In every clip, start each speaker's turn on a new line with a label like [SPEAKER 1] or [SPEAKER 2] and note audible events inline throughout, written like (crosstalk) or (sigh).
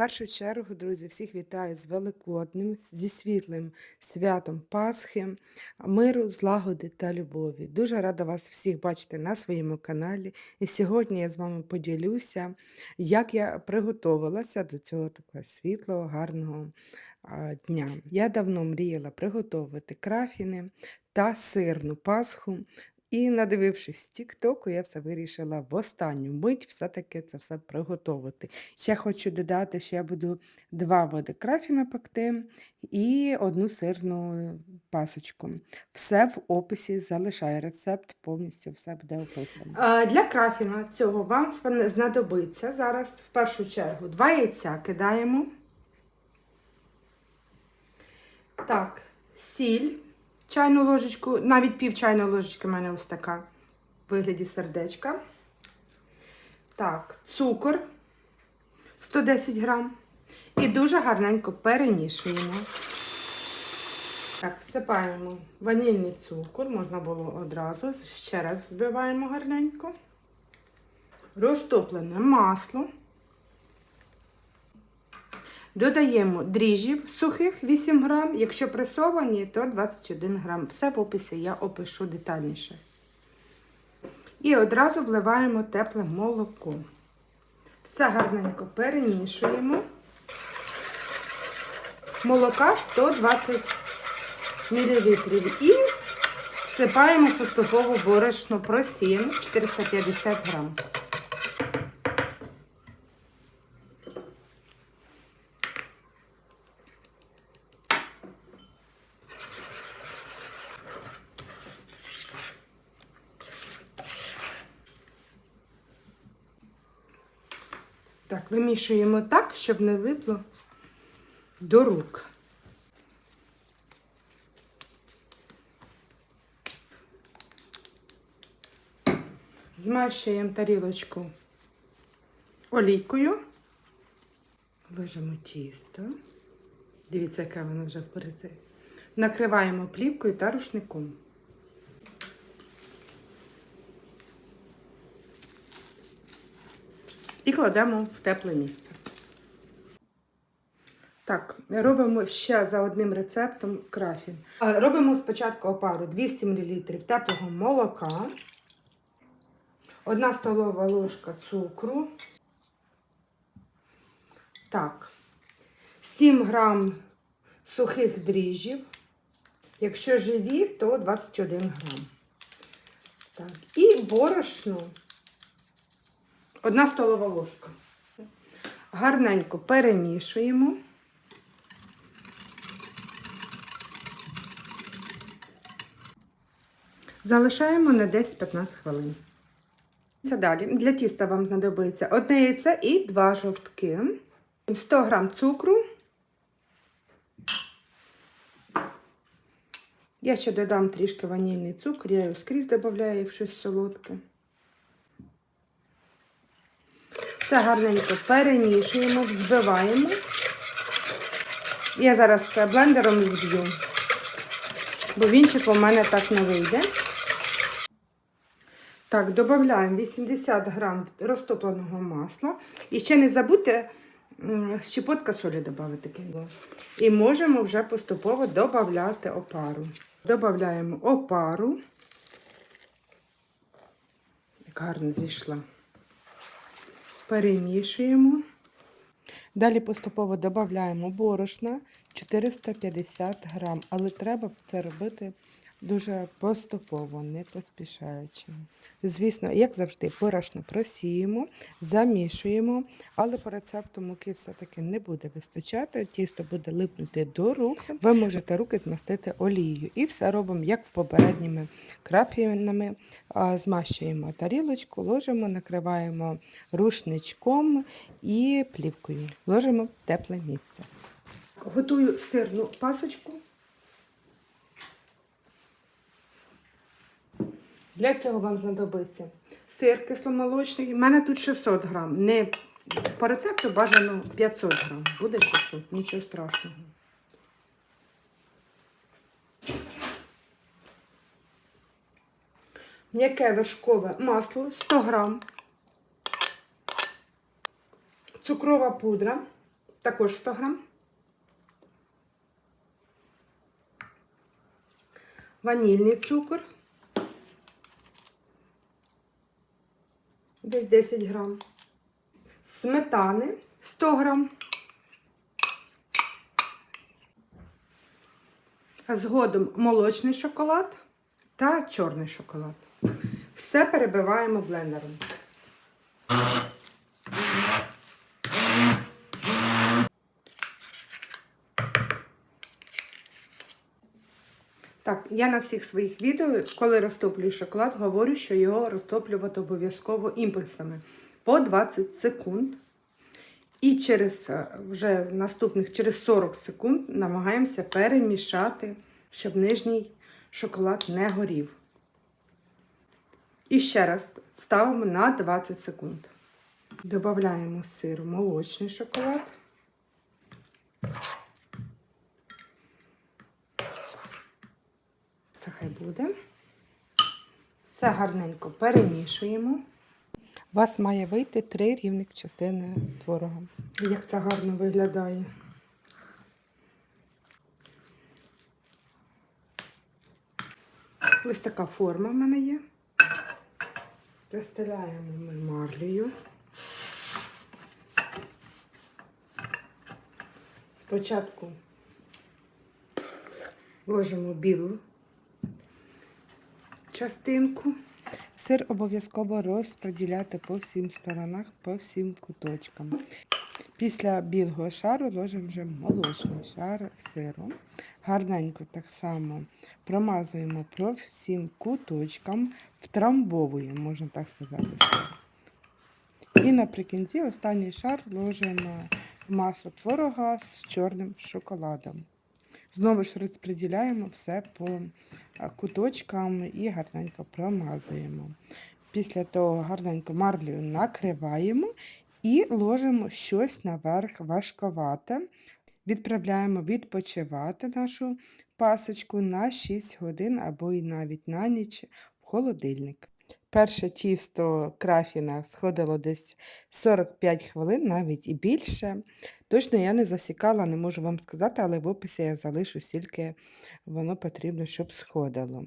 [SPEAKER 1] першу чергу, друзі, всіх вітаю з Великодним, зі світлим святом Пасхи, миру, злагоди та любові. Дуже рада вас всіх бачити на своєму каналі. І сьогодні я з вами поділюся, як я приготувалася до цього такого світлого, гарного дня. Я давно мріяла приготувати крафіни та сирну Пасху. І надивившись Тіктоку, я все вирішила в останню мить все-таки це все приготувати. Ще хочу додати, що я буду два види крафіна пекти і одну сирну пасочку. Все в описі залишаю рецепт, повністю все буде описано.
[SPEAKER 2] Для крафіна цього вам знадобиться зараз в першу чергу два яйця кидаємо. Так, сіль, чайну ложечку, навіть пів чайної ложечки в мене ось така в вигляді сердечка. Так, цукор 110 грам. І дуже гарненько перемішуємо. Так, всипаємо ванільний цукор, можна було одразу. Ще раз взбиваємо гарненько. Розтоплене масло. Додаємо дріжджів сухих 8 грам. Якщо пресовані, то 21 грам. Все в описі я опишу детальніше. І одразу вливаємо тепле молоко. Все гарненько перемішуємо. Молока 120 мл. І всипаємо поступово борошно просіємо 450 грам. Так, вимішуємо так, щоб не липло до рук. Змащуємо тарілочку олійкою. Ложимо тісто. Дивіться, яке воно вже впереди. Накриваємо плівкою та рушником. Кладемо в тепле місце. Так, робимо ще за одним рецептом крафін. Робимо спочатку опару 200 мл теплого молока, 1 столова ложка цукру. Так, 7 грам сухих дріжджів. Якщо живі, то 21 грам. Так, і борошно. Одна столова ложка. Гарненько перемішуємо. Залишаємо на 10-15 хвилин. Це далі. Для тіста вам знадобиться одне яйце і два жовтки, 100 г цукру. Я ще додам трішки ванільний цукор, я його скрізь додаю в щось солодке. Все гарненько перемішуємо, взбиваємо. Я зараз це блендером зб'ю, бо вінчик у мене так не вийде. Так, додаємо 80 грам розтопленого масла. І ще не забудьте щепотка солі додати. І можемо вже поступово додати опару. Додаємо опару. Як гарно зійшла. Перемішуємо.
[SPEAKER 1] Далі поступово додаємо борошна 450 грам, але треба це робити дуже поступово, не поспішаючи. Звісно, як завжди, борошно просіємо, замішуємо, але по рецепту муки все-таки не буде вистачати, тісто буде липнути до рук. Ви можете руки змастити олією. І все робимо, як в попередніми крапінами. Змащуємо тарілочку, ложимо, накриваємо рушничком і плівкою. Ложимо в тепле місце.
[SPEAKER 2] Готую сирну пасочку. Для цього вам знадобиться сир кисломолочний. У мене тут 600 грам. Не по рецепту бажано 500 грам. Буде 600, нічого страшного. М'яке вершкове масло 100 грам. Цукрова пудра також 100 грам. Ванільний цукор. Десь 10 грам. Сметани 100 грам. Згодом молочний шоколад та чорний шоколад. Все перебиваємо блендером. Так, я на всіх своїх відео, коли розтоплюю шоколад, говорю, що його розтоплювати обов'язково імпульсами по 20 секунд. І через е, вже наступних через 40 секунд намагаємося перемішати, щоб нижній шоколад не горів. І ще раз ставимо на 20 секунд. Додаємо сир молочний шоколад. Це хай буде. Все гарненько перемішуємо.
[SPEAKER 1] У вас має вийти три рівних частини творога.
[SPEAKER 2] Як це гарно виглядає. Ось така форма в мене є. Застеляємо ми марлею. Спочатку ложимо білу частинку.
[SPEAKER 1] Сир обов'язково розподіляти по всім сторонах, по всім куточкам. Після білого шару ложимо вже молочний шар сиру. Гарненько так само промазуємо по всім куточкам, втрамбовуємо, можна так сказати. сир. І наприкінці останній шар ложимо масу творога з чорним шоколадом. Знову ж розподіляємо все по куточкам і гарненько промазуємо. Після того гарненько марлею накриваємо і ложимо щось наверх важковате. Відправляємо відпочивати нашу пасочку на 6 годин або й навіть на ніч в холодильник. Перше тісто крафіна сходило десь 45 хвилин, навіть і більше. Точно я не засікала, не можу вам сказати, але в описі я залишу скільки воно потрібно, щоб сходило.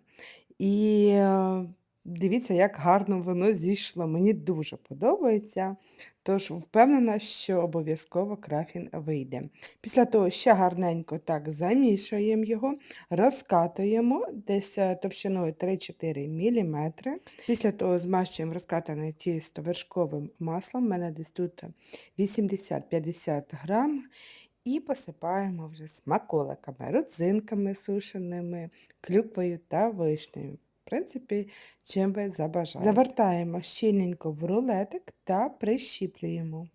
[SPEAKER 1] І е, дивіться, як гарно воно зійшло. Мені дуже подобається. Тож впевнена, що обов'язково крафін вийде. Після того ще гарненько так замішуємо його, розкатуємо десь е, товщиною 3-4 мм. Після того змащуємо розкатане тісто вершковим маслом. У мене десь тут 80-50 грам. І посипаємо вже смаколиками, родзинками сушеними, клюквою та вишнею. В принципі, чим ви забажаєте. Завертаємо щільненько в рулетик та прищіплюємо.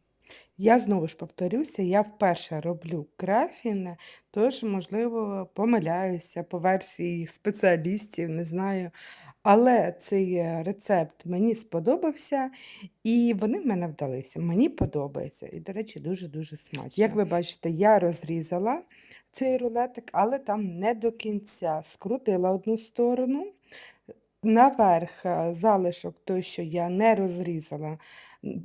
[SPEAKER 1] Я знову ж повторюся, я вперше роблю крафін, тож, можливо, помиляюся по версії спеціалістів, не знаю. Але цей рецепт мені сподобався, і вони в мене вдалися. Мені подобається. І, до речі, дуже-дуже смачно. Як ви бачите, я розрізала цей рулетик, але там не до кінця. Скрутила одну сторону. Наверх е, залишок, той, що я не розрізала,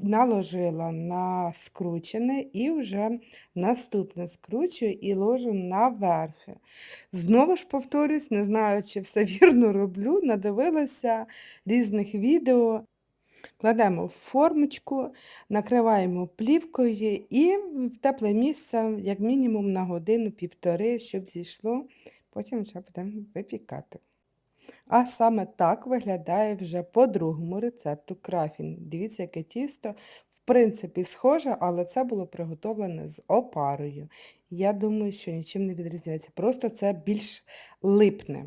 [SPEAKER 1] наложила на скручене і вже наступне скручую і ложу наверх. Знову ж повторюсь, не знаю, чи все (laughs) вірно роблю, надивилася різних відео. Кладемо в формочку, накриваємо плівкою і в тепле місце, як мінімум на годину-півтори, щоб зійшло, потім вже будемо випікати. А саме так виглядає вже по другому рецепту крафін. Дивіться, яке тісто. В принципі, схоже, але це було приготовлене з опарою. Я думаю, що нічим не відрізняється. Просто це більш липне.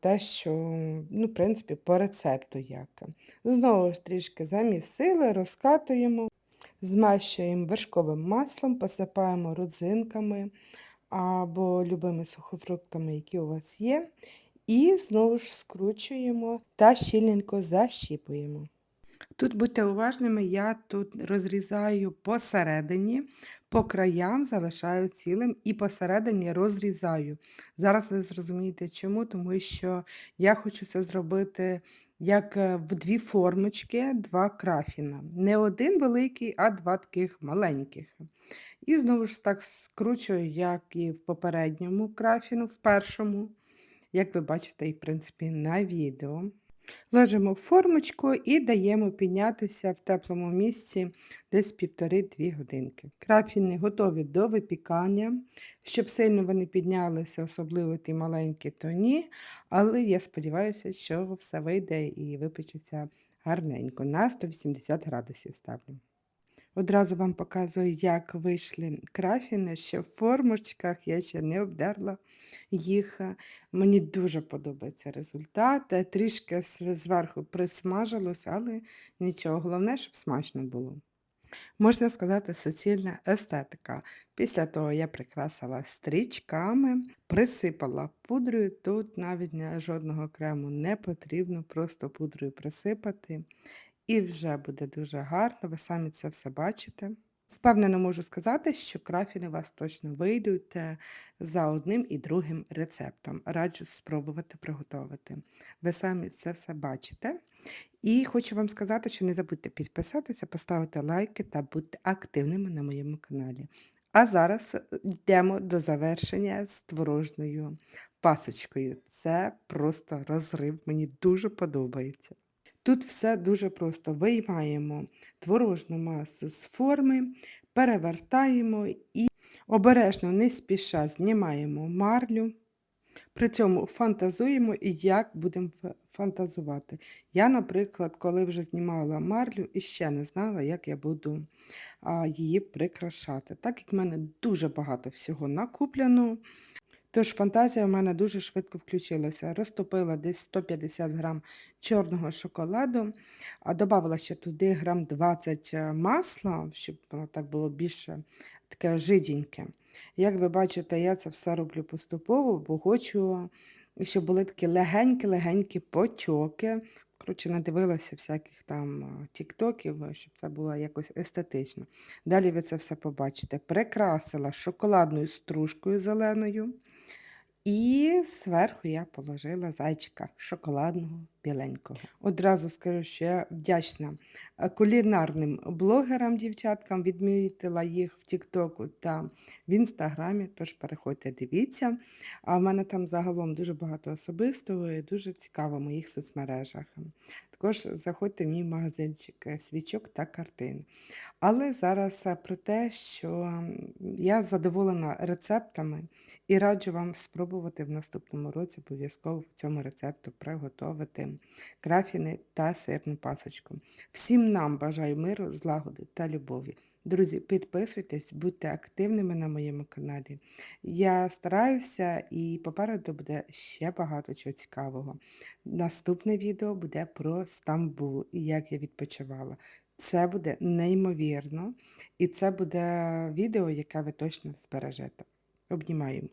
[SPEAKER 1] Те, що, ну, в принципі, по рецепту як. Знову ж трішки замісили, розкатуємо, змащуємо вершковим маслом, посипаємо родзинками або любими сухофруктами, які у вас є. І знову ж скручуємо та щільненько защіпуємо. Тут будьте уважними, я тут розрізаю посередині, по краям залишаю цілим і посередині розрізаю. Зараз ви зрозумієте чому, тому що я хочу це зробити як е, в дві формочки, два крафіна. Не один великий, а два таких маленьких. І знову ж так скручую, як і в попередньому крафіну, в першому, як ви бачите, і в принципі на відео. Ложимо в формочку і даємо піднятися в теплому місці десь півтори-дві годинки. Крафіни готові до випікання. Щоб сильно вони піднялися, особливо ті маленькі, то ні. Але я сподіваюся, що все вийде і випечеться гарненько. На 180 градусів ставлю. Одразу вам показую, як вийшли крафіни, ще в формочках, я ще не обдерла їх. Мені дуже подобається результат. Трішки зверху присмажилось, але нічого. Головне, щоб смачно було. Можна сказати, суцільна естетика. Після того я прикрасила стрічками, присипала пудрою. Тут навіть жодного крему не потрібно, просто пудрою присипати. І вже буде дуже гарно, ви самі це все бачите. Впевнено можу сказати, що крафіни у вас точно вийдуть за одним і другим рецептом. Раджу спробувати приготувати. Ви самі це все бачите. І хочу вам сказати, що не забудьте підписатися, поставити лайки та бути активними на моєму каналі. А зараз йдемо до завершення з творожною пасочкою. Це просто розрив, мені дуже подобається. Тут все дуже просто. Виймаємо творожну масу з форми, перевертаємо і обережно, не спіша знімаємо марлю. При цьому фантазуємо, і як будемо фантазувати. Я, наприклад, коли вже знімала марлю і ще не знала, як я буду її прикрашати. Так як в мене дуже багато всього накуплено, Тож фантазія в мене дуже швидко включилася. Розтопила десь 150 грам чорного шоколаду, а додавала ще туди грам 20 масла, щоб воно так було більше таке жиденьке. Як ви бачите, я це все роблю поступово, бо хочу, щоб були такі легенькі-легенькі потьоки. Коротше, надивилася всяких там тіктоків, щоб це було якось естетично. Далі ви це все побачите. Прикрасила шоколадною стружкою зеленою. І зверху я положила зайчика шоколадного біленького. Одразу скажу, що я вдячна е, кулінарним блогерам, дівчаткам, відмітила їх в Тіктоку та в Інстаграмі. Тож переходьте, дивіться. А в мене там загалом дуже багато особистого і дуже цікаво в моїх соцмережах. Також заходьте в мій магазинчик е, свічок та картин. Але зараз е, про те, що я задоволена рецептами і раджу вам спробувати в наступному році обов'язково в цьому рецепту приготувати крафіни та сирну пасочку. Всім нам бажаю миру, злагоди та любові. Друзі, підписуйтесь, будьте активними на моєму каналі. Я стараюся і попереду буде ще багато чого цікавого. Наступне відео буде про Стамбул і як я відпочивала. Це буде неймовірно, і це буде відео, яке ви точно збережете. Обнімаю.